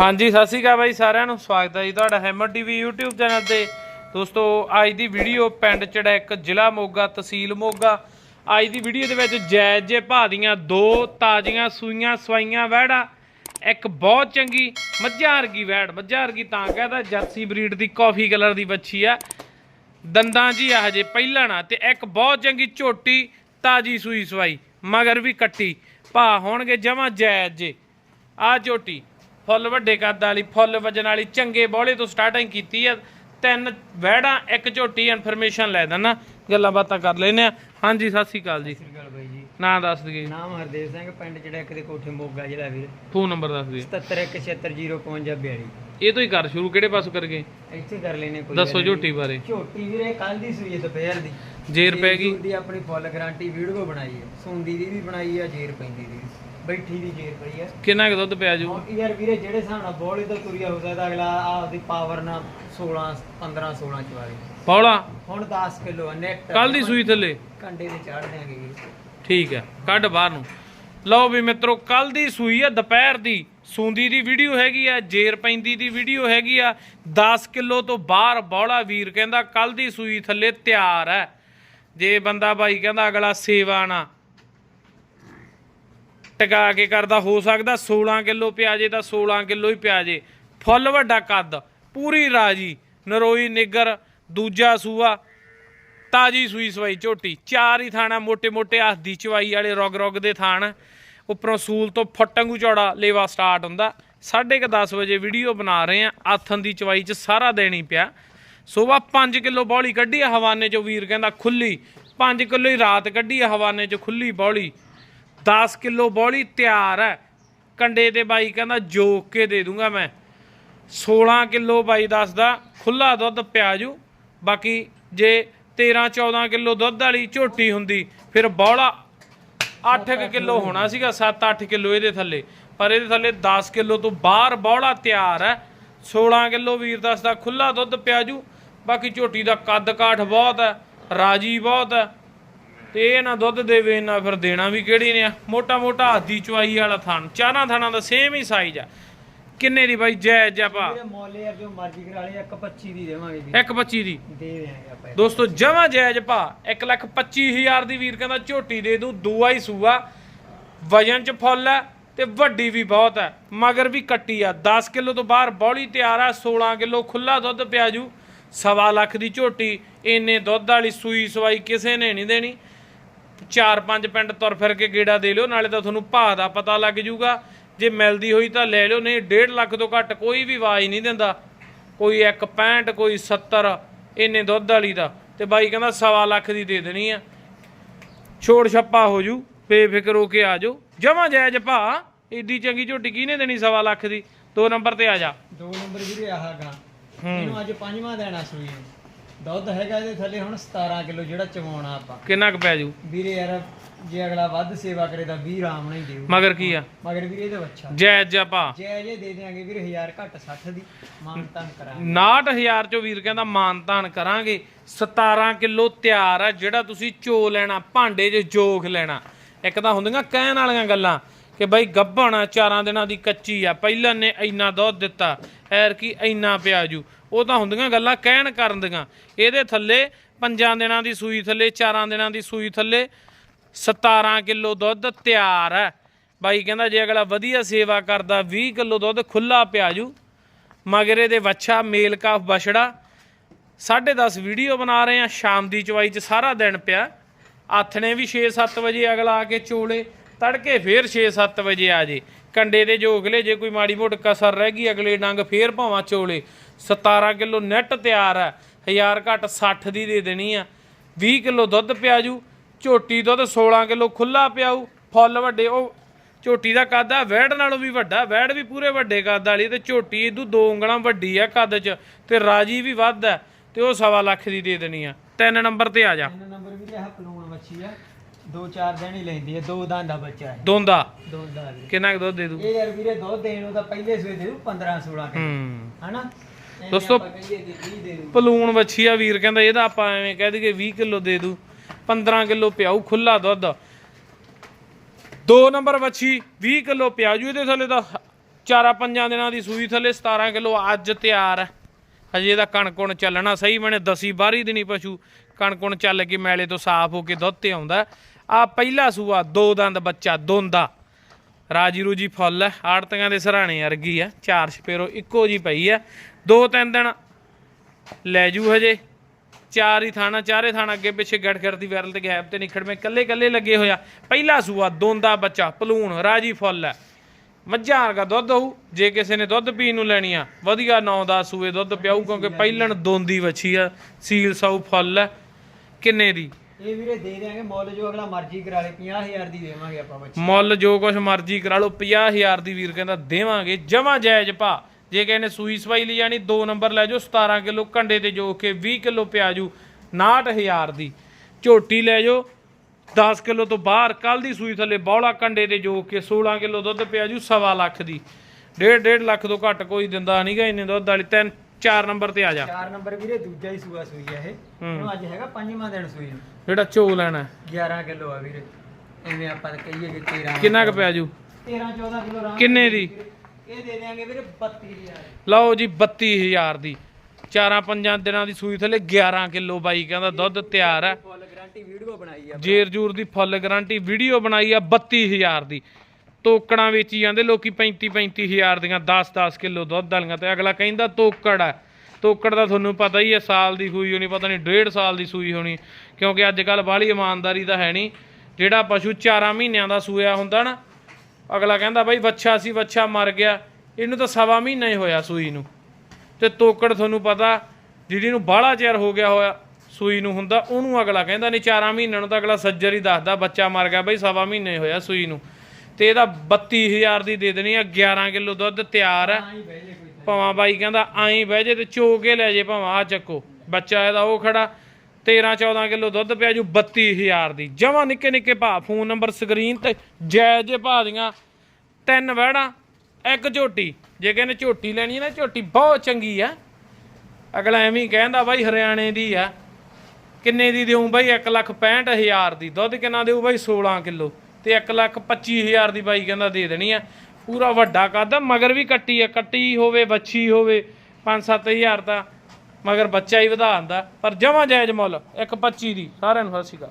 ਹਾਂਜੀ, ਸਤਿ ਸ਼੍ਰੀ ਅਕਾਲ ਬਾਈ ਸਾਰਿਆਂ ਨੂੰ। ਸਵਾਗਤ ਹੈ ਜੀ ਤੁਹਾਡਾ ਹੈਮਰ ਟੀਵੀ YouTube ਚੈਨਲ ਤੇ। ਦੋਸਤੋ, ਅੱਜ ਦੀ ਵੀਡੀਓ ਪਿੰਡ ਚੜੈਕ ਜ਼ਿਲ੍ਹਾ ਮੋਗਾ, ਤਹਿਸੀਲ ਮੋਗਾ। ਅੱਜ ਦੀ ਵੀਡੀਓ ਦੇ ਵਿੱਚ ਜਾਇਜ਼ ਜੇ ਭਾਅ ਦੀਆਂ ਦੋ ਤਾਜ਼ੀਆਂ ਸੂਈਆਂ ਸਵਾਈਆਂ ਵਹਿੜਾ। ਇੱਕ ਬਹੁਤ ਚੰਗੀ ਮੱਝਾਂ ਵਰਗੀ ਵਹਿੜ। ਮੱਝਾਂ ਵਰਗੀ ਤਾਂ ਕਹਿੰਦਾ, ਜਰਸੀ ਬਰੀਡ ਦੀ ਕਾਫੀ ਕਲਰ ਦੀ ਵੱਛੀ ਆ। ਦੰਦਾਂ ਜੀ ਆ ਹਜੇ ਪਹਿਲਣਾ ਤੇ ਇੱਕ ਬਹੁਤ ਚੰਗੀ ਝੋਟੀ, ਤਾਜੀ ਸੂਈ ਸਵਾਈ, ਮਗਰ ਵੀ ਕੱਟੀ। ਭਾ ਹੋਣਗੇ ਜਮਾ ਜਾਇਜ਼ ਜੇ। ਆ ਝੋਟੀ ਫੁੱਲ ਵੱਡੇ ਕੱਦ ਵਾਲੀ ਫੁੱਲ ਵਜਨ ਵਾਲੀ ਚੰਗੇ ਬੋਲੇ ਤੋਂ ਸਟਾਰਟਿੰਗ ਕੀਤੀ ਆ। ਤਿੰਨ ਵਹਿੜਾਂ ਇੱਕ ਝੋਟੀ ਇਨਫੋਰਮੇਸ਼ਨ ਲੈ ਦੇਣਾ ਗੱਲਾਂ ਬਾਤਾਂ ਕਰ ਲੈਨੇ ਆ ਹਾਂਜੀ ਸਤਿ ਸ਼੍ਰੀ ਅਕਾਲ ਜੀ। ਸ੍ਰੀ ਅਕਾਲ ਬਾਈ ਜੀ। ਨਾਂ ਦੱਸ ਦਈਏ। ਨਾਮ ਹਰਦੇਵ ਸਿੰਘ ਪਿੰਡ ਚੜੈਕ ਦੇ ਕੋਠੇ ਮੋਗਾ ਜ਼ਿਲ੍ਹਾ ਵੀਰ। ਫੋਨ ਨੰਬਰ ਦੱਸ ਦਈਏ। 77170552 ਇਹ ਤੋਂ ਹੀ ਕਰ ਸ਼ੁਰੂ ਕਿਹੜੇ ਪਾਸੋਂ ਕਰਗੇ ਇੱਥੇ ਕਰ ਲੈਨੇ ਕੋਈ ਦੱਸੋ ਝੋਟੀ ਬਾਰੇ। ਝੋਟੀ ਵੀਰੇ ਕੱਲ ਦੀ ਸੂਈ ਦੁਪਹਿਰ ਦੀ। ਜੇਰ ਪੈ ਗਈ। ਦੀ ਆਪਣੀ ਫੁੱਲ ਗਾਰੰਟੀ ਵੀਡੀਓ ਬਣਾਈ ਹੈ। ਸੁੰਦੀ ਦੀ ਵੀ ਬਣਾਈ ਹੈ ਜੇਰ ਪੈਂਦੀ ਦੀ। ਬੈਠੀ ਦੀ ਜੇਰ ਪਈ ਹੈ ਕਿੰਨਾ ਕੁ ਦੁੱਧ ਪਿਆ ਜੂ? ਹੁਣ ਯਾਰ ਵੀਰੇ ਜਿਹੜੇ ਹਿਸਾਬ ਨਾਲ ਬੋਲੀ ਤੋਂ ਤੁਰਿਆ ਹੋ ਸਕਦਾ ਅਗਲਾ ਆਪਦੀ ਪਾਵਰ ਨਾਲ 16 15 16 ਚਵਾਰੀ ਪੌਲਾ ਹੁਣ 10 ਕਿਲੋ ਨੈਟ ਕੱਲ ਦੀ ਸੂਈ ਥੱਲੇ? ਕੰਡੇ ਤੇ ਚਾੜ ਦਿਆਂਗੇ ਵੀਰ ਠੀਕ ਹੈ ਕੱਢ ਬਾਹਰ ਨੂੰ। ਲਓ ਵੀ ਮਿੱਤਰੋ ਕੱਲ ਦੀ ਸੂਈ ਆ ਦੁਪਹਿਰ ਦੀ। ਸੂੰਦੀ ਦੀ ਵੀਡੀਓ ਹੈਗੀ ਆ ਜੇਰ ਪੈਂਦੀ ਦੀ ਵੀਡੀਓ ਹੈਗੀ ਆ। 10 ਕਿਲੋ ਤੋਂ ਬਾਹਰ ਬੌਲਾ ਵੀਰ ਕਹਿੰਦਾ ਕੱਲ ਦੀ ਸੂਈ ਥੱਲੇ ਤਿਆਰ ਹੈ ਜੇ ਬੰਦਾ ਬਾਈ ਕਹਿੰਦਾ ਅਗਲਾ ਸੇਵਾ ਨਾ ਟਿਕਾ ਕੇ ਕਰਦਾ, ਹੋ ਸਕਦਾ 16 ਕਿਲੋ ਪਿਆਜੇ ਦਾ 16 ਕਿਲੋ ਹੀ ਪਿਆਜੇ ਫੁੱਲ ਵੱਡਾ ਕੱਦ, ਪੂਰੀ ਰਾਜੀ, ਨਰੋਈ, ਨਿਗਰ, ਦੂਜਾ ਸੂਆ, ਤਾਜੀ ਸੂਈ ਸਵਾਈ ਝੋਟੀ, ਚਾਰ ਹੀ ਥਾਣਾ ਮੋٹے-ਮੋٹے ਹੱਥ ਦੀ ਚਵਾਈ ਵਾਲੇ ਰੋਗ-ਰੋਗ ਦੇ ਥਾਣ। ਉੱਪਰੋਂ ਸੂਲ ਤੋਂ ਫਟੰਗੂ ਚੌੜਾ ਲੇਵਾ ਸਟਾਰਟ ਹੁੰਦਾ। 10:30 ਵਜੇ ਵੀਡੀਓ ਬਣਾ ਰਹੇ ਆ ਆਥਨ ਦੀ ਚਵਾਈ 'ਚ ਸਾਰਾ ਦੇਣੀ ਪਿਆ। ਸੋਵਾ 5 ਕਿਲੋ ਬੌਲੀ ਕੱਢੀ ਹਵਾਨੇ 'ਚੋਂ, ਵੀਰ ਕਹਿੰਦਾ ਖੁੱਲੀ। 5 ਕਿਲੋ ਹੀ ਰਾਤ ਕੱਢੀ ਹਵਾਨੇ 'ਚ, ਖੁੱਲੀ ਬੌਲੀ। 10 ਕਿਲੋ ਬੌਲੀ ਤਿਆਰ ਹੈ। ਕੰਡੇ ਤੇ ਬਾਈ ਕਹਿੰਦਾ, ਜੋਕ ਕੇ ਦੇ ਦੂੰਗਾ ਮੈਂ। 16 ਕਿਲੋ ਬਾਈ ਦੱਸਦਾ ਖੁੱਲਾ ਦੁੱਧ ਪਿਆਜੂ। ਬਾਕੀ ਜੇ 13 14 ਕਿਲੋ ਦੁੱਧ ਵਾਲੀ ਝੋਟੀ ਹੁੰਦੀ, ਫਿਰ ਬੌਲਾ 8 ਕਿਲੋ ਹੋਣਾ ਸੀਗਾ 7-8 ਕਿਲੋ ਇਹਦੇ ਥੱਲੇ। ਪਰ ਇਹਦੇ ਥੱਲੇ 10 ਕਿਲੋ ਤੋਂ ਬਾਹਰ ਬੌਲਾ ਤਿਆਰ ਹੈ। 16 ਕਿਲੋ ਵੀਰ ਦੱਸਦਾ ਖੁੱਲਾ ਦੁੱਧ ਪਿਆਜੂ। ਬਾਕੀ ਝੋਟੀ ਦਾ ਕੱਦ ਕਾਠ ਬਹੁਤ ਹੈ, ਰਾਜੀ ਬਹੁਤ ਹੈ। ਤੇ ਇਹ ਨਾ ਦੁੱਧ ਦੇਵੇ ਨਾ ਫਿਰ ਦੇਣਾ ਵੀ ਕਿਹੜੀ ਨੇ ਮੋਟਾ ਮੋਟਾ ਹੱਥ ਦੀ ਚਵਾਈ ਵਾਲਾ ਥਣ ਚਾਰਾਂ ਥਾਣਾ ਦਾ ਸੇਮ ਹੀ ਸਾਈਜ਼ ਆ। ਕਿੰਨੇ ਦੀ ਬਾਈ? ਜੈ ਜਪਾ ਵੀਰੇ ਮੁੱਲ ਯਾਰ ਜੋ ਮਰਜ਼ੀ ਕਰਾ ਲਈ 125 ਦੀ ਦੇਵਾਂਗੇ ਜੀ। 125 ਦੀ। ਦੇ ਦੇਾਂਗੇ ਆਪਾਂ। ਦੋਸਤੋ ਜਮਾ ਜਾਇਜ਼ ਭਾ। 125000 ਦੀ ਵੀਰ ਕਹਿੰਦਾ ਝੋਟੀ ਦੇ ਦੂੰ ਦੂਆ ਹੀ ਸੂਆ। ਵਜਨ ਚ ਫੁੱਲ ਹੈ ਤੇ ਵੱਡੀ ਵੀ ਬਹੁਤ ਹੈ ਮਗਰ ਵੀ ਕੱਟੀ ਆ। 10 ਕਿਲੋ ਤੋਂ ਬਾਹਰ ਬੌਲੀ ਤਿਆਰ ਆ 16 ਕਿਲੋ ਖੁੱਲਾ ਦੁੱਧ ਪਿਆਜੂ ਸਵਾ ਲੱਖ ਦੀ ਝੋਟੀ। ਇੰਨੇ ਦੁੱਧ ਵਾਲੀ ਸੂਈ ਸਵਾਈ ਕਿਸੇ ਨੇ ਨਹੀਂ ਦੇਣੀ। ਚਾਰ ਪੰਜ ਪਿੰਡ ਤੁਰ ਫਿਰ ਕੇ ਗੇੜਾ ਦੇ ਲਿਓ ਨਾਲੇ ਤਾਂ ਤੁਹਾਨੂੰ ਭਾਅ ਦਾ ਪਤਾ ਲੱਗ ਜੂਗਾ। ਜੇ ਮਿਲਦੀ ਹੋਈ ਤਾਂ ਲੈ ਲਿਓ ਨਹੀਂ 1.5 ਲੱਖ ਤੋਂ ਘੱਟ ਕੋਈ ਵੀ ਆਵਾਜ਼ ਨਹੀਂ ਦਿੰਦਾ। ਕੋਈ 165 ਕੋਈ 70 ਇੰਨੇ ਦੁੱਧ ਵਾਲੀ ਦਾ। ਤੇ ਬਾਈ ਕਹਿੰਦਾ ਸਵਾ ਲੱਖ ਦੀ ਦੇ ਦੇਣੀ ਆ। ਛੋੜ ਛੱਪਾ ਹੋ ਜੂ ਬੇਫਿਕਰ ਹੋ ਕੇ ਆ ਜਾਓ। ਜਮਾ ਜਾਇਜ਼ ਭਾ ਏਡੀ ਚੰਗੀ ਝੋਟੀ ਕਿਹਨੇ ਦੇਣੀ ਸਵਾ ਲੱਖ ਦੀ? ਦੋ ਨੰਬਰ ਤੇ ਆ ਜਾ। ਦੋ ਨੰਬਰ ਵੀਰੇ ਆਹਾਗਾ ਇਹਨੂੰ ਅੱਜ ਪੰਜਵਾਂ ਦੇਣਾ ਸੂਈ ਦੁੱਧ ਹੈਗਾ ਇਹਦੇ ਥੱਲੇ ਹੁਣ 17 ਕਿਲੋ ਜਿਹੜਾ ਚਵਾਉਣਾ ਆਪਾਂ। ਕਿੰਨਾ ਕੁ ਪੈ ਜੂ ਵੀਰੇ ਯਾਰ ਜੇ ਅਗਲਾ ਵੱਧ ਸੇਵਾ ਕਰੇ ਤਾਂ 20 ਆਰਾਮ ਨਾਲ ਹੀ ਦੇਊ। ਮਗਰ ਕੀ ਆ? ਮਗਰ ਵੀਰੇ ਇਹਦਾ ਬੱਚਾ। ਜਾ ਭਾ ਜੇ ਜੇ ਦੇ ਦੇਾਂਗੇ ਵੀਰੇ 1000 ਘੱਟ 60 ਦੀ। ਮਾਨ ਤਾਨ ਕਰਾਂਗੇ। 69000 ਚੋਂ ਵੀਰ ਕਹਿੰਦਾ ਮਾਨਤਾਨ ਕਰਾਂਗੇ। 17 ਕਿਲੋ ਤਿਆਰ ਆ ਜਿਹੜਾ ਤੁਸੀਂ ਚੋ ਲੈਣਾ ਭਾਂਡੇ 'ਚ ਜੋਖ ਲੈਣਾ। ਇੱਕ ਤਾਂ ਹੁੰਦੀਆਂ ਕਹਿਣ ਵਾਲੀਆਂ ਗੱਲਾਂ। ਕਿ ਬਈ ਗੱਭਣ ਆ, ਚਾਰਾਂ ਦਿਨਾਂ ਦੀ ਕੱਚੀ ਆ। ਪਹਿਲਾਂ ਨੇ ਇੰਨਾ ਦੁੱਧ ਦਿੱਤਾ ਐਰ ਕੀ ਇੰਨਾ ਪਿਆਜੂ। ਉਹ ਤਾਂ ਹੁੰਦੀਆਂ ਗੱਲਾਂ ਕਹਿਣ ਕਰਨ ਦੀਆਂ। ਇਹਦੇ ਥੱਲੇ ਪੰਜਾਂ ਦਿਨਾਂ ਦੀ ਸੂਈ ਥੱਲੇ, ਚਾਰਾਂ ਦਿਨਾਂ ਦੀ ਸੂਈ ਥੱਲੇ 17 ਕਿਲੋ ਦੁੱਧ ਤਿਆਰ ਹੈ। ਬਾਈ ਕਹਿੰਦਾ ਜੇ ਅਗਲਾ ਵਧੀਆ ਸੇਵਾ ਕਰਦਾ 20 ਕਿਲੋ ਦੁੱਧ ਖੁੱਲਾ ਪਿਆਜੂ। ਮਗਰੇ ਦੇ ਵੱਛਾ ਮੇਲ ਕਾਫ ਬਛੜਾ। 10:30 ਵੀਡੀਓ ਬਣਾ ਰਹੇ ਆ ਸ਼ਾਮ ਦੀ ਚਵਾਈ 'ਚ ਸਾਰਾ ਦਿਨ ਪਿਆ। ਆਥਣੇ ਵੀ 6-7 ਵਜੇ ਅਗਲਾ ਆ ਕੇ ਚੋਲੇ। ਤੜਕੇ ਫੇਰ 6-7 ਵਜੇ ਆ ਜੇ। ਕੰਡੇ ਦੇ ਜੋ ਅਗਲੇ ਜੇ ਕੋਈ ਮਾੜੀ ਮੋਟ ਕਸਰ ਰਹਿ ਗਈ, ਅਗਲੇ ਡੰਗ ਫੇਰ ਭਾਵਾਂ ਚੋਲੇ। 17 ਕਿਲੋ ਨੈਟ ਤਿਆਰ ਹੈ 1000 ਘੱਟ 60 ਦੀ ਦੇ ਦੇਣੀ ਆ। 20 ਕਿਲੋ ਦੁੱਧ ਪਿਆਜੂ, ਝੋਟੀ ਦੁੱਧ 16 ਕਿਲੋ ਖੁੱਲਾ ਪਿਆਊ, ਫੁੱਲ ਵੱਡੇ ਉਹ ਝੋਟੀ ਦਾ ਕੱਦ ਆ, ਵੈੜ ਨਾਲੋਂ ਵੀ ਵੱਡਾ, ਵੈੜ ਵੀ ਪੂਰੇ ਵੱਡੇ ਕੱਦ ਵਾਲੀ ਤੇ ਝੋਟੀ ਇਹਦੂ ਦੋ ਉਂਗਲਾਂ ਵੱਡੀ ਆ ਕੱਦ 'ਚ ਤੇ ਰਾਜੀ ਵੀ ਵੱਧ ਆ ਤੇ ਉਹ ਸਵਾ ਲੱਖ ਦੀ ਦੇ ਦੇਣੀ ਆ। ਤਿੰਨ ਨੰਬਰ ਤੇ ਆ ਜਾ। ਤਿੰਨ ਨੰਬਰ ਵੀਰੇ ਆਹ ਪਲੂਣ ਮੱਛੀ ਆ। ਦੋ ਚਾਰ ਦਿਨ ਹੀ ਲੈਂਦੀ ਹੈ ਦੋ ਦਾਂ ਦਾ ਬੱਚਾ ਹੈ। ਦੋਂਦਾ? ਦੋ ਦਾਂ ਵੀਰੇ ਕਿੰਨਾ ਕੁ ਦੁੱਧ ਦੇ ਦੂ ਇਹ ਯਾਰ ਵੀਰੇ ਦੁੱਧ ਦੇਣ ਨੂੰ ਤਾਂ ਪਹਿਲੇ ਸਵੇ ਦੇ ਦੂ 15 16 ਕਿਲੋ ਹੂੰ। ਹਨਾ? ਦੋਸਤੋ, ਕਹੀਏ ਕਿ 20 ਦੇ ਦੂ ਪਲੂਣ ਵੱਛੀ ਆ ਵੀਰ ਕਹਿੰਦਾ ਇਹਦਾ ਆਪਾਂ ਐਵੇਂ ਕਹਿ ਦਈਏ 20 ਕਿਲੋ ਦੇ ਦੂ 15 ਕਿਲੋ ਪਿਆਊ ਖੁੱਲਾ ਦੁੱਧ। ਦੋ ਨੰਬਰ ਵੱਛੀ 20 ਕਿਲੋ ਪਿਆਜੂ ਇਹਦੇ ਥੱਲੇ ਦਾ ਚਾਰਾਂ ਪੰਜਾਂ ਦਿਨਾਂ ਦੀ ਸੂਈ ਥੱਲੇ 17 ਕਿਲੋ ਅੱਜ ਤਿਆਰ ਹੈ। ਹਜੇ ਇਹਦਾ ਕਣਕੁਣ ਚੱਲਣਾ ਸਹੀ ਬਣੇ ਦਸੀ 12 ਦਿਨੀ ਪਸ਼ੂ। ਕਣਕੁਣ ਚੱਲ ਕੇ ਮੈਲੇ ਤੋਂ ਸਾਫ਼ ਹੋ ਕੇ ਦੁੱਧ ਤੇ ਆਉਂਦਾ। ਆ ਪਹਿਲਾ ਸੂਆ ਦੋ ਦੰਦ ਬੱਚਾ ਦੋਂਦਾ। ਰਾਜੀ ਰੂਜੀ ਫੁੱਲ ਹੈ ਆੜਤੀਆਂ ਦੇ ਸਰਾਣੇ ਵਰਗੀ ਆ ਚਾਰ ਸਪੇਰੋ ਇੱਕੋ ਜੀ ਪਈ ਆ ਦੋ ਤਿੰਨ ਦਿਨ ਲੈ ਜੂ ਹਜੇ ਚਾਰ ਹੀ ਥਾਣਾ ਚਾਰੇ ਥਾਣਾ ਅੱਗੇ ਪਿੱਛੇ ਗੜ ਗੜ ਦੀ ਵਾਇਰਲ ਤੇ ਗੈਪ ਤੇ ਨਿਖੜ ਮੈਂ ਕੱਲੇ ਕੱਲੇ ਲੱਗੇ ਹੋਇਆ। ਪਹਿਲਾ ਸੂਆ ਦੋਂਦਾ ਬੱਚਾ ਪਲੂਣ ਰਾਜੀ ਫੁੱਲ ਹੈ। ਮੱਝਾਂ ਵਰਗਾ ਦੁੱਧ ਹੋਊ ਜੇ ਕਿਸੇ ਨੇ ਦੁੱਧ ਪੀਣ ਨੂੰ ਲੈਣੀ ਆ ਵਧੀਆ 9-10 ਸੂਏ ਦੁੱਧ ਪਿਆਊ ਕਿਉਂਕਿ ਪਹਿਲਣ ਦੋਂਦੀ ਵੱਛੀ ਆ ਸੀਲ ਸਾਊ ਫੁੱਲ ਹੈ। ਕਿੰਨੇ ਦੀ? ਇਹ ਵੀਰੇ ਦੇ ਦਿਆਂਗੇ ਮੁੱਲ ਜੋ ਅਗਲਾ ਮਰਜ਼ੀ ਕਰਾ ਲੇ 50000 ਦੀ ਦੇਵਾਂਗੇ ਆਪਾਂ ਬੱਚੀ। ਮੁੱਲ ਜੋ ਕੁਛ ਮਰਜ਼ੀ ਕਰਾ ਲਓ 50000 ਦੀ ਵੀਰ ਕਹਿੰਦਾ ਦੇਵਾਂਗੇ ਜਮਾ ਜਾਇਜ਼ ਭਾ। ਜੇ ਕਿਸੇ ਨੇ ਸੂਈ ਸਵਾਈ ਲਈ ਜਾਣੀ 2 ਨੰਬਰ ਲੈ ਜਾਓ 17 ਕਿਲੋ ਕੰਡੇ ਤੇ ਜੋ ਕੇ 20 ਕਿਲੋ ਪਿਆਜੂ 69000 ਦੀ। ਝੋਟੀ ਲੈ ਜਾਓ 10 ਕਿਲੋ ਤੋਂ ਬਾਹਰ ਕੱਲ ਦੀ ਸੂਈ ਥੱਲੇ ਬੌਲਾ ਕੰਡੇ ਤੇ ਜੋ ਕੇ 16 ਕਿਲੋ ਦੁੱਧ ਪਿਆਜੂ ਸਵਾ ਲੱਖ ਦੀ। ਡੇਢ ਡੇਢ ਲੱਖ ਤੋਂ ਘੱਟ ਕੋਈ ਦਿੰਦਾ ਨਹੀਂਗਾ ਇੰਨੇ ਦੁੱਧ ਵਾਲੀ ਤਿੰਨ ਚਾਰ ਨੰਬਰ ਤੇ ਆ ਜਾ। ਚਾਰ ਨੰਬਰ ਵੀਰੇ ਦੂਜਾ ਹੀ ਸੂਆ ਸੂਈ ਆ ਇਹ। ਇਹਨੂੰ ਅੱਜ ਹੈਗਾ ਪੰਜਵਾਂ ਦਿਨ ਸੂਈ ਨੂੰ। ਜਿਹੜਾ ਚੋ ਲੈਣਾ? 11 ਕਿਲੋ ਆ ਵੀਰੇ। ਐਵੇਂ ਆਪਾਂ ਤਾਂ ਕਹੀਏ ਕਿ 13 ਕਿੰਨਾ ਕੁ ਪਿਆਜੂ 13 14 ਕਿਲੋ ਆਰਾਮ ਕਿੰਨੇ ਦੀ ਇਹ ਦੇ ਦਿਆਂਗੇ ਵੀਰੇ 32000 ਲਓ ਜੀ 32000 ਦੀ। ਚਾਰਾਂ ਪੰਜਾਂ ਦਿਨਾਂ ਦੀ ਸੂਈ ਥੱਲੇ 11 ਕਿਲੋ ਬਾਈ ਕਹਿੰਦਾ ਦੁੱਧ ਤਿਆਰ ਹੈ ਫੁੱਲ ਗਾਰੰਟੀ ਵੀਡੀਓ ਬਣਾਈ ਆ ਜੇਰ ਜੂਰ ਦੀ ਫੁੱਲ ਗਾਰੰਟੀ ਵੀਡੀਓ ਬਣਾਈ ਆ 32000 ਦੀ। ਤੋਕੜਾਂ ਵੇਚੀ ਜਾਂਦੇ ਲੋਕੀ 35 35000 ਦੀਆਂ 10 10 ਕਿਲੋ ਦੁੱਧ ਵਾਲੀਆਂ ਤੇ ਅਗਲਾ ਕਹਿੰਦਾ ਤੋਕੜ ਆ। ਤੋਕੜ ਦਾ ਤੁਹਾਨੂੰ ਪਤਾ ਹੀ ਹੈ, ਸਾਲ ਦੀ ਸੂਈ ਹੋਣੀ, ਪਤਾ ਨਹੀਂ ਡੇਢ ਸਾਲ ਦੀ ਸੂਈ ਹੋਣੀ, ਕਿਉਂਕਿ ਅੱਜ ਕੱਲ ਬਾਹਲੀ ਇਮਾਨਦਾਰੀ ਤਾਂ ਹੈ ਨਹੀਂ। ਜਿਹੜਾ ਪਸ਼ੂ 4 ਮਹੀਨਿਆਂ ਦਾ ਸੂਇਆ ਹੁੰਦਾ ਨਾ, ਅਗਲਾ ਕਹਿੰਦਾ ਬਾਈ ਵੱਛਾ ਸੀ, ਵੱਛਾ ਮਰ ਗਿਆ, ਇਹਨੂੰ ਤਾਂ ਸਵਾ ਮਹੀਨਾ ਹੀ ਹੋਇਆ ਸੂਈ ਨੂੰ। ਤੇ ਤੋਕੜ ਤੁਹਾਨੂੰ ਪਤਾ, ਜਿਹੜੀ ਨੂੰ ਬਾਹਲਾ ਚਿਰ ਹੋ ਗਿਆ ਹੋਇਆ ਸੂਈ ਨੂੰ ਹੁੰਦਾ, ਉਹਨੂੰ ਅਗਲਾ ਕਹਿੰਦਾ ਨਹੀਂ 4 ਮਹੀਨਿਆਂ ਨੂੰ ਤਾਂ ਅਗਲਾ ਸੱਜਰ ਹੀ ਦੱਸਦਾ, ਬੱਚਾ ਮਰ ਗਿਆ ਬਈ ਸਵਾ ਮਹੀਨੇ ਹੋਇਆ ਸੂਈ ਨੂੰ। ਤੇ ਇਹਦਾ 32000 ਦੀ ਦੇ ਦੇਣੀ ਆ 11 ਕਿਲੋ ਦੁੱਧ ਤਿਆਰ ਹੈ ਭਾਵਾਂ ਬਾਈ ਕਹਿੰਦਾ, ਆਈ ਬਹਿ ਜੇ ਤੇ ਚੋ ਕੇ ਲੈ ਜੇ ਭਾਵਾਂ ਆ ਚੱਕੋ। ਬੱਚਾ ਇਹਦਾ ਉਹ ਖੜਾ 13 14 ਕਿਲੋ ਦੁੱਧ ਪਿਆ ਜੂ 32000 ਦੀ। ਜਮਾ ਨਿੱਕੇ ਨਿੱਕੇ ਭਾ, ਫੋਨ ਨੰਬਰ, ਸਕਰੀਨ ਤੇ ਜੈ ਜੇ ਭਾ ਦੀਆਂ ਤਿੰਨ ਵਹਿੜਾਂ, ਇੱਕ ਝੋਟੀ। ਜੇ ਕਹਿੰਦੇ ਝੋਟੀ ਲੈਣੀ ਹੈ ਨਾ, ਝੋਟੀ ਬਹੁਤ ਚੰਗੀ ਆ। ਅਗਲਾ ਐਵੇਂ ਕਹਿੰਦਾ, ਬਾਈ ਹਰਿਆਣੇ ਦੀ ਆ। ਕਿੰਨੇ ਦੀ ਦੇਉਂ ਬਾਈ? 1 ਲੱਖ 65000 ਦੀ। ਦੁੱਧ ਕਿੰਨਾ ਦੇਉ ਬਾਈ? 16 ਕਿਲੋ। ਤੇ 1 ਲੱਖ 25000 ਦੀ ਬਾਈ ਕਹਿੰਦਾ ਦੇ ਦੇਣੀ ਆ। ਪੂਰਾ ਵੱਡਾ ਕੱਦ ਮਗਰ ਵੀ ਕੱਟੀ ਆ, ਕੱਟੀ ਹੋਵੇ ਬੱਚੀ ਹੋਵੇ 5-7000 ਤਾਂ ਮਗਰ ਬੱਚਾ ਹੀ ਵਧਾ ਦਿੰਦਾ। ਪਰ ਜਮਾ ਜਾਇਜ਼ ਮੁੱਲ 1.25 ਦੀ, ਸਾਰਿਆਂ ਨੂੰ ਸਤਿ ਸ਼੍ਰੀ ਅਕਾਲ।